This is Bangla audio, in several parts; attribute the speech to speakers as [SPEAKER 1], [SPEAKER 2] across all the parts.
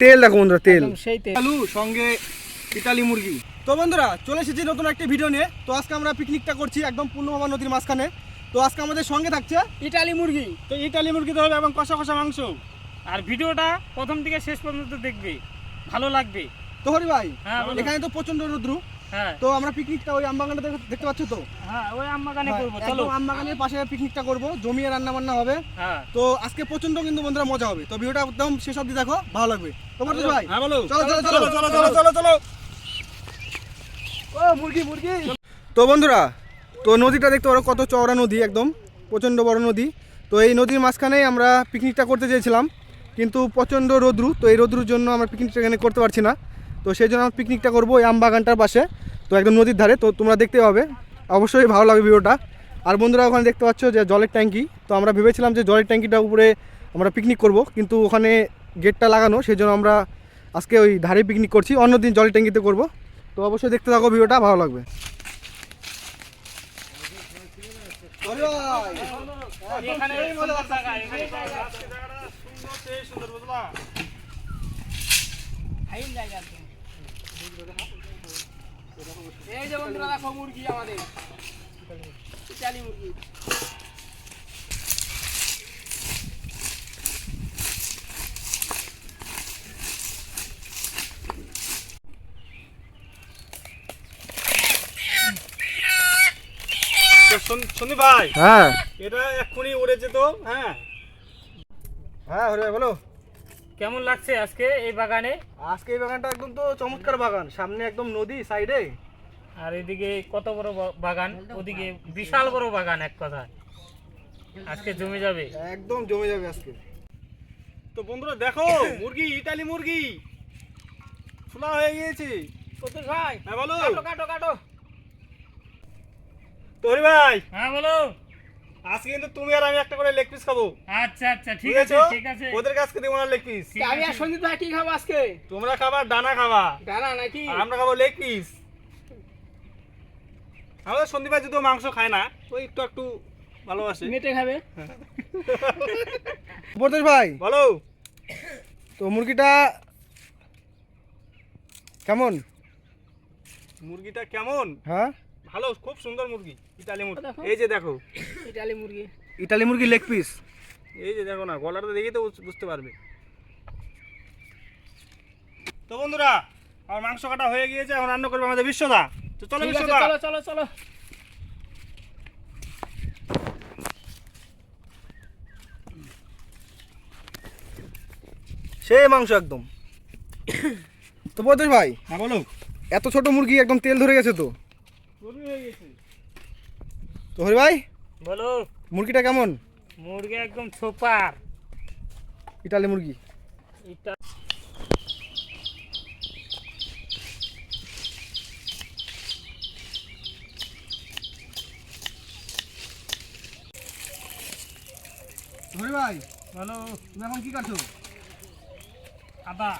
[SPEAKER 1] তেল দেখো বন্ধুরা তেল।
[SPEAKER 2] সেই তেল।
[SPEAKER 1] আলু সঙ্গে ইটালি মুরগি। তো বন্ধুরা চলে এসেছি নতুন একটা ভিডিও নিয়ে। তো আজকে আমরা পিকনিকটা করছি একদম পূর্ণবাবা নদীর মাঝখানে। তো আজকে আমাদের সঙ্গে থাকছে
[SPEAKER 2] ইটালি মুরগি।
[SPEAKER 3] তো ইটালি মুরগি তো হবে এবং কষা কষা মাংস। আর ভিডিওটা প্রথম থেকে শেষ পর্যন্ত দেখবে। ভালো লাগবে।
[SPEAKER 1] তো হরি ভাই
[SPEAKER 3] হ্যাঁ,
[SPEAKER 1] এখানে তো প্রচণ্ড রোদ্রু।
[SPEAKER 3] হ্যাঁ।
[SPEAKER 1] তো আমরা পিকনিকটা ওই আমবাগানটা দেখতে পাচ্ছ তো?
[SPEAKER 3] হ্যাঁ ওই আমবাগানে করব
[SPEAKER 1] হ্যাঁ,
[SPEAKER 3] চলো।
[SPEAKER 1] একদম আমবাগানের পাশে পিকনিকটা করব জমিয়ে রান্না বান্না হবে।
[SPEAKER 3] হ্যাঁ।
[SPEAKER 1] তো আজকে প্রচণ্ড কিন্তু বন্ধুরা মজা হবে। তো ভিডিওটা একদম শেষ অবধি দেখো ভালো লাগবে। ভাই। চলো চলো চলো।
[SPEAKER 3] চলো চলো চলো চলো
[SPEAKER 1] ও মুরগি মুরগি। তো বন্ধুরা তো নদীটা দেখতে পারো কত চওড়া নদী একদম প্রচণ্ড বড় নদী। তো এই নদীর মাঝখানেই আমরা পিকনিকটা করতে চেয়েছিলাম কিন্তু প্রচণ্ড রোদ্রু তো এই রোদ্রুর জন্য আমরা পিকনিকটা এখানে করতে পারছি না। তো সেই জন্য আমরা পিকনিকটা করব এই আমবাগানটার পাশে তো একদম নদীর ধারে তো তোমরা দেখতে পাবে। অবশ্যই ভালো লাগবে ভিডিওটা। আর বন্ধুরা ওখানে দেখতে পাচ্ছ যে জলের ট্যাঙ্কি তো আমরা ভেবেছিলাম যে জলের ট্যাঙ্কিটার উপরে আমরা পিকনিক করব কিন্তু ওখানে গেটটা লাগানো সেই জন্য আমরা আজকে ওই ধারে পিকনিক করছি, অন্যদিন জলের ট্যাঙ্কিতে করব। তো অবশ্যই দেখতে থাকো, ভিডিওটা ভালো লাগবে।
[SPEAKER 2] এই যে বন্ধুরা দেখো মুরগি আমাদের। ইটালি মুরগি।
[SPEAKER 3] সন্দীপ ভাই?
[SPEAKER 1] হ্যাঁ।
[SPEAKER 3] এটা এক্ষুনি উড়ে যেত হ্যাঁ?
[SPEAKER 1] হ্যাঁ হরে ভাই বলো।
[SPEAKER 3] কেমন লাগছে আজকে এই বাগানে?
[SPEAKER 1] আজকে এই বাগানটা একদম তো চমৎকার বাগান। সামনে একদম নদী সাইডে।
[SPEAKER 3] আর এদিকে কত বড় বাগান? ওদিকে বিশাল বড় বাগান এক কথা। আজকে জমে যাবে।
[SPEAKER 1] একদম জমে যাবে আজকে।
[SPEAKER 3] তো বন্ধুরা দেখো মুরগি ইটালি মুরগি। খোলা হয়ে গিয়েছে।
[SPEAKER 2] ভাই।
[SPEAKER 3] হ্যাঁ বলো।
[SPEAKER 2] কাটো কাটো কাটো।
[SPEAKER 3] তোরি ভাই। হ্যাঁ বলো। আজকে কিন্তু তুমি আর আমি একটা করে লেগ পিস খাব।
[SPEAKER 4] আচ্ছা আচ্ছা ঠিক আছে ঠিক আছে।
[SPEAKER 3] ওদের কাছ থেকে দেবো না লেগ পিস
[SPEAKER 2] আমি আর। সঞ্জিত ভাই কি খাব আজকে?
[SPEAKER 3] তোমরা খাবার ডানা খাবা।
[SPEAKER 2] ডানা নাকি?
[SPEAKER 3] আমরা খাব লেগ পিস আমাদের সন্দীপ ভাই যদিও মাংস খায় না ওই একটু একটু ভালোবাসে।
[SPEAKER 2] মেটে খাবে।
[SPEAKER 1] বলতেস ভাই।
[SPEAKER 3] বলো।
[SPEAKER 1] তো মুরগিটা কেমন?
[SPEAKER 3] মুরগিটা কেমন?
[SPEAKER 1] হ্যাঁ?
[SPEAKER 3] ভালো খুব সুন্দর মুরগি ইটালি মুরগি। এই যে দেখো।
[SPEAKER 2] ইটালি মুরগি।
[SPEAKER 1] ইটালি মুরগি লেগ পিস
[SPEAKER 3] এই যে দেখো না গলাটা দেখেই তো বুঝতে পারবে। তো বন্ধুরা আমার মাংস কাটা হয়ে গিয়েছে এখন রান্না করবে আমাদের বিশ্বদা। তো চলো বিশ্বদা।
[SPEAKER 2] চলো চলো চলো।
[SPEAKER 1] সেই মাংস একদম। তো বলতেস ভাই
[SPEAKER 3] হ্যাঁ বলো।
[SPEAKER 1] এত ছোট মুরগি একদম তেল ধরে গেছে তো। তো হরি ভাই
[SPEAKER 3] বলো।
[SPEAKER 1] মুরগিটা কেমন?
[SPEAKER 3] মুরগি একদম সুপার।
[SPEAKER 1] ইটালি মুরগি।
[SPEAKER 3] এটা
[SPEAKER 1] হরি ভাই
[SPEAKER 3] বলো।
[SPEAKER 1] তুমি এখন কি কাটছো?
[SPEAKER 3] আদা।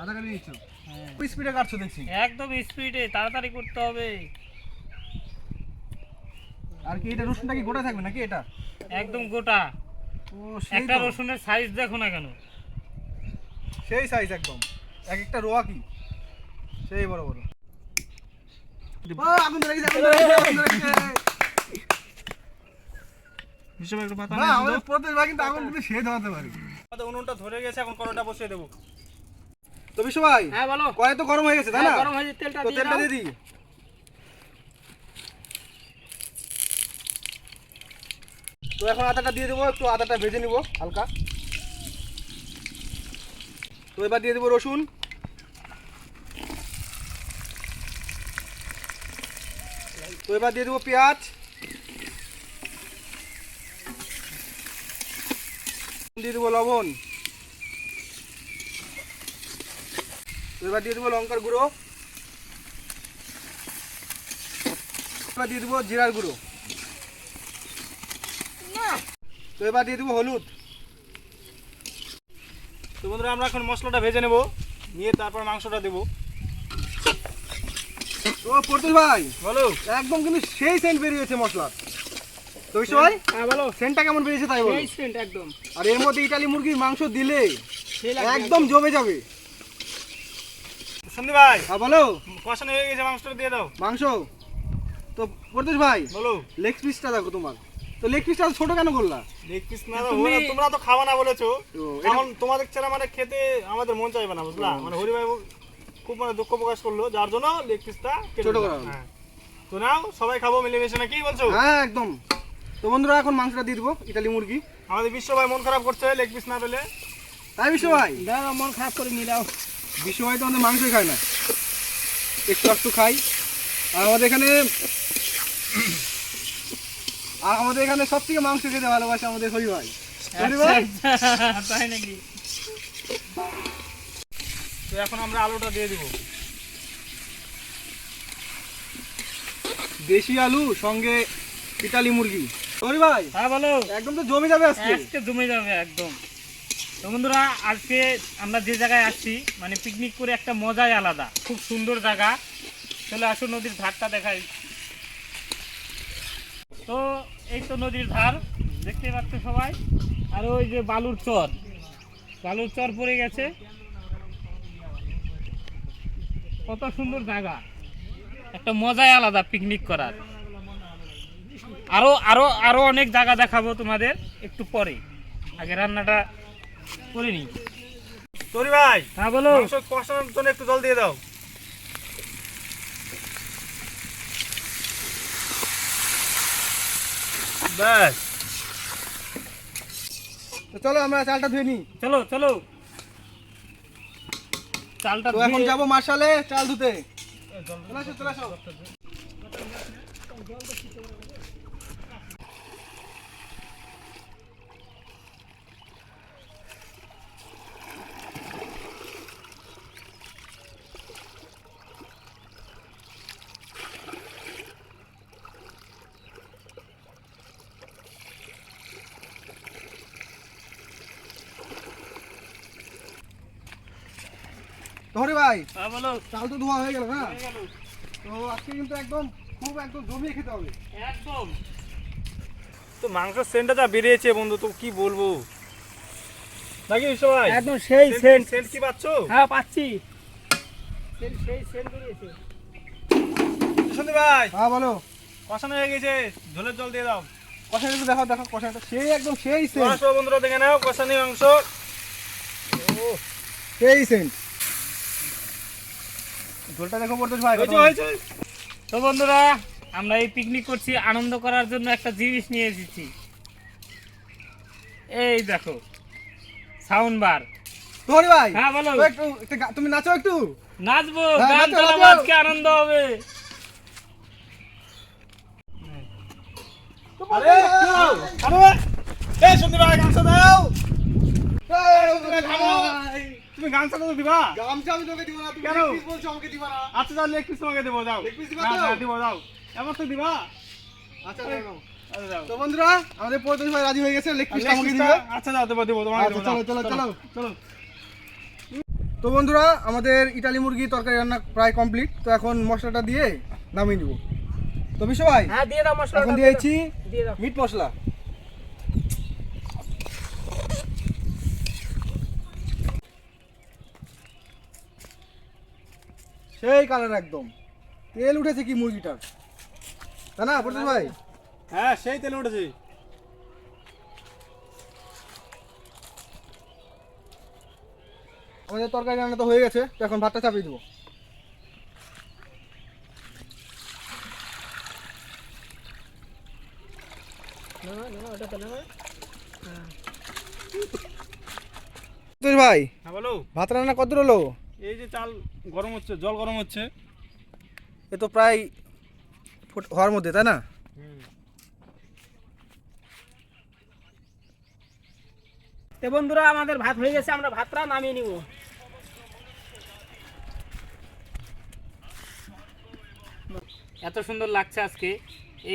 [SPEAKER 1] আধা কাটি নিচ্ছ?
[SPEAKER 3] হ্যাঁ।
[SPEAKER 1] স্পিডে কাটছো দেখছি।
[SPEAKER 3] একদম স্পিডে তাড়াতাড়ি করতে হবে।
[SPEAKER 1] আর কি এটা রসুনটা কি গোটা থাকবে নাকি এটা?
[SPEAKER 3] একদম গোটা।
[SPEAKER 1] ও
[SPEAKER 3] একটা রসুনের সাইজ দেখো না কেন?
[SPEAKER 1] সেই সাইজ একদম। এক একটা রোয়া কি? সেই বড় বড়। ও, আগুন ধরে গেছে, আগুন ধরে গেছে, গেছে।
[SPEAKER 3] হিসেবে একটু পাতা
[SPEAKER 1] না, আমাদের কিন্তু আগুন কিন্তু সে ধরাতে পারি।
[SPEAKER 3] আমাদের উনুনটা ধরে গেছে এখন কড়াটা বসিয়ে দেবো।
[SPEAKER 1] তো বিশ্ব ভাই
[SPEAKER 2] হ্যাঁ বলো।
[SPEAKER 1] কড়াই তো গরম হয়ে গেছে তাই না?
[SPEAKER 2] হ্যাঁ, গরম হয়েছে তেলটা
[SPEAKER 1] তো
[SPEAKER 2] দিয়ে
[SPEAKER 1] তেলটা দিয়ে দিই। তো এখন আদাটা দিয়ে দেবো, একটু আদাটা ভেজে নিব, হালকা। তো এবার দিয়ে দেবো রসুন। তো এবার দিয়ে দেবো পেঁয়াজ। দিয়ে দেবো লবণ। এবার দিয়ে দেবো লঙ্কার গুঁড়ো। এবার দিয়ে দেবো জিরার গুঁড়ো। তো এবার দিয়ে দেবো হলুদ।
[SPEAKER 3] তো বন্ধুরা আমরা এখন মশলাটা ভেজে নেব নিয়ে তারপর মাংসটা দেবো।
[SPEAKER 1] তো পড়তুল ভাই
[SPEAKER 3] বলো।
[SPEAKER 1] একদম কিন্তু সেই সেন্ট বেরিয়েছে মশলা তো বিশ্ব ভাই
[SPEAKER 2] হ্যাঁ বলো।
[SPEAKER 1] সেন্টটা কেমন বেরিয়েছে তাই বলো।
[SPEAKER 2] স্ট্রেন্ট একদম।
[SPEAKER 1] আর এর মধ্যে ইটালি মুরগির মাংস দিলে একদম জমে যাবে।
[SPEAKER 4] সন্দীপ ভাই
[SPEAKER 1] হ্যাঁ বলো।
[SPEAKER 4] কষানো হয়ে গেছে মাংসটা দিয়ে দাও।
[SPEAKER 1] মাংস? তো প্রদেশ ভাই
[SPEAKER 4] বলো।
[SPEAKER 1] লেগ পিসটা দেখো তোমার। তো লেগ পিসটা ছোট কেন করলা?
[SPEAKER 4] লেগ পিস না
[SPEAKER 3] তুমি-
[SPEAKER 4] তোমরা তো খাওয়া না বলেছ। এখন তোমাদের ছেলে মানে খেতে আমাদের মন চাইবে না বুঝলা? মানে হরি ভাই খুব মানে দুঃখ প্রকাশ করল যার জন্য লেগ পিসটা
[SPEAKER 1] ছোট করা হলো।
[SPEAKER 4] হ্যাঁ। তো নাও সবাই খাব মিলেমিশে না কি বলছো?
[SPEAKER 1] হ্যাঁ একদম। তো বন্ধুরা এখন মাংসটা দিয়ে দিবো ইটালি মুরগি।
[SPEAKER 4] আমাদের বিশ্ব ভাই মন খারাপ করছে লেগ পিস না পেলে।
[SPEAKER 1] তাই বিশ্ব ভাই
[SPEAKER 2] দাও মন খারাপ করে দাও
[SPEAKER 1] বিশ্ব ভাই তো আমাদের মাংসই খায় না। একটু একটু খাই। আর আমাদের এখানে আর আমাদের এখানে সব থেকে মাংস খেতে ভালোবাসে আমাদের হরি ভাই। হরি ভাই?
[SPEAKER 3] তাই নাকি?
[SPEAKER 4] তো এখন আমরা আলুটা দিয়ে দিব।
[SPEAKER 1] দেশি আলু সঙ্গে ইটালি মুরগি। হরি ভাই
[SPEAKER 3] হ্যাঁ বলো।
[SPEAKER 1] একদম তো জমে যাবে আজকে।
[SPEAKER 3] আজকে জমে যাবে একদম। তো বন্ধুরা আজকে আমরা যে জায়গায় আসছি মানে পিকনিক করে একটা মজাই আলাদা। খুব সুন্দর জায়গা। চলে আসুন নদীর ধারটা দেখাই। তো এই তো নদীর ধার দেখতে পাচ্ছ সবাই। আর ওই যে বালুর চর বালুর চর পড়ে গেছে। কত সুন্দর জায়গা। একটা মজাই আলাদা পিকনিক করার। আরও আরও আরও অনেক জায়গা দেখাবো তোমাদের একটু পরে। আগে রান্নাটা করে নিই।
[SPEAKER 4] তরি ভাই
[SPEAKER 3] হ্যাঁ বলো।
[SPEAKER 4] কষানোর জন্য একটু জল দিয়ে দাও। ব্যাস।
[SPEAKER 1] তো চলো আমরা চালটা ধুয়ে নিই।
[SPEAKER 3] চলো চলো। চালটা
[SPEAKER 1] তো এখন যাব মার্শালে চাল ধুতে। চলে আসো চলে আসো। তো হরি ভাই।
[SPEAKER 3] হ্যাঁ বলো।
[SPEAKER 1] চাল তো ধোয়া হয়ে গেল না? তো আজকে কিন্তু একদম খুব একদম জমিয়ে খেতে হবে।
[SPEAKER 3] একদম।
[SPEAKER 4] তো মাংসের সেন্টটা যা বেরিয়েছে বন্ধু তো কি বলব? নাকি বিশ্ব ভাই?
[SPEAKER 2] একদম সেই সেন্ট
[SPEAKER 4] সেন্ট। কি পাচ্ছ?
[SPEAKER 2] হ্যাঁ পাচ্ছি। সেই সেই সেন্ট বেরিয়েছে।
[SPEAKER 4] সন্দীপ ভাই।
[SPEAKER 1] হ্যাঁ বলো।
[SPEAKER 4] কষানো হয়ে গেছে। ঝোলের জল দিয়ে দাও।
[SPEAKER 1] কষা একটু দেখাও দেখাও কষাটা সেই একদম সেই সেন্ট।
[SPEAKER 4] মাংস বন্ধুরা দেখে নাও কষানি মাংস।
[SPEAKER 1] সেই সেন্ট। ঝোলটা দেখো পড়তে ভাই
[SPEAKER 3] তো বন্ধুরা আমরা এই পিকনিক করছি আনন্দ করার জন্য একটা জিনিস নিয়ে এসেছি। এই দেখো সাউন্ড বার
[SPEAKER 1] তো ভাই।
[SPEAKER 3] হ্যাঁ বলো।
[SPEAKER 1] একটু তুমি নাচো একটু।
[SPEAKER 3] নাচবো
[SPEAKER 1] হ্যাঁ,
[SPEAKER 3] গান চালাবো আজকে আনন্দ হবে।
[SPEAKER 4] আরে আরে এই সন্দীপ ভাই গামছা দাও তুমি গামছা তো দিবা?
[SPEAKER 1] গামছা আমি তোকে দিব না তুমি
[SPEAKER 4] কেন?
[SPEAKER 1] leg piece বলছো আমাকে দিবা না।
[SPEAKER 4] আচ্ছা তাহলে লেগ পিস তোমাকে দেবো যাও
[SPEAKER 1] leg piece দিবা তো?
[SPEAKER 4] হ্যাঁ, দিবো যাও এবার তো দিবা?
[SPEAKER 1] আচ্ছা
[SPEAKER 4] আচ্ছা
[SPEAKER 1] তো বন্ধুরা আমাদের ভাই রাজি হয়ে গেছে লেগ
[SPEAKER 4] leg
[SPEAKER 1] আমাকে দিবে।
[SPEAKER 4] আচ্ছা যাও দেবো দেবো তোমাকে
[SPEAKER 1] আচ্ছা, চলো, চলো, চলো।
[SPEAKER 4] চলো।
[SPEAKER 1] তো বন্ধুরা আমাদের ইটালি মুরগি তরকারি রান্না প্রায় কমপ্লিট তো এখন মশলাটা দিয়ে নামিয়ে নিব। তো বিশ্ব ভাই
[SPEAKER 2] হ্যাঁ দিয়ে দাও মশলা
[SPEAKER 1] এখন দিয়েছি মিট মশলা। সেই কালার একদম। তেল উঠেছে কি মুরগিটার? তাই না পরদোষ ভাই?
[SPEAKER 4] হ্যাঁ সেই তেল উঠেছে।
[SPEAKER 1] আমাদের তরকারি রান্না তো হয়ে গেছে তো এখন ভাতটা চাপিয়ে দেবো। ভাই
[SPEAKER 4] হ্যাঁ
[SPEAKER 1] ভাত রান্না কত হলো?
[SPEAKER 4] এই যে চাল গরম হচ্ছে জল গরম হচ্ছে।
[SPEAKER 1] এ তো প্রায় ফুট হওয়ার মধ্যে তাই না?
[SPEAKER 2] তো বন্ধুরা আমাদের ভাত হয়ে গেছে আমরা ভাতটা নামিয়ে নিব।
[SPEAKER 3] এত সুন্দর লাগছে আজকে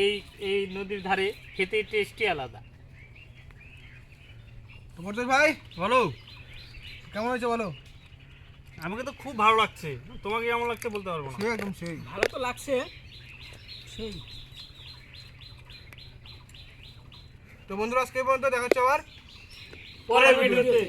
[SPEAKER 3] এই এই নদীর ধারে খেতে টেস্টি আলাদা।
[SPEAKER 1] ভাই
[SPEAKER 4] বলো।
[SPEAKER 1] কেমন হয়েছে বলো?
[SPEAKER 4] আমাকে তো খুব ভালো লাগছে। তোমাকে কেমন লাগছে বলতে পারব না।
[SPEAKER 1] একদম সেই।
[SPEAKER 2] ভালো তো লাগছে। সেই।
[SPEAKER 1] তো বন্ধুরা আজকে এই পর্যন্ত দেখা হচ্ছে আবার
[SPEAKER 3] পরের ভিডিওতে।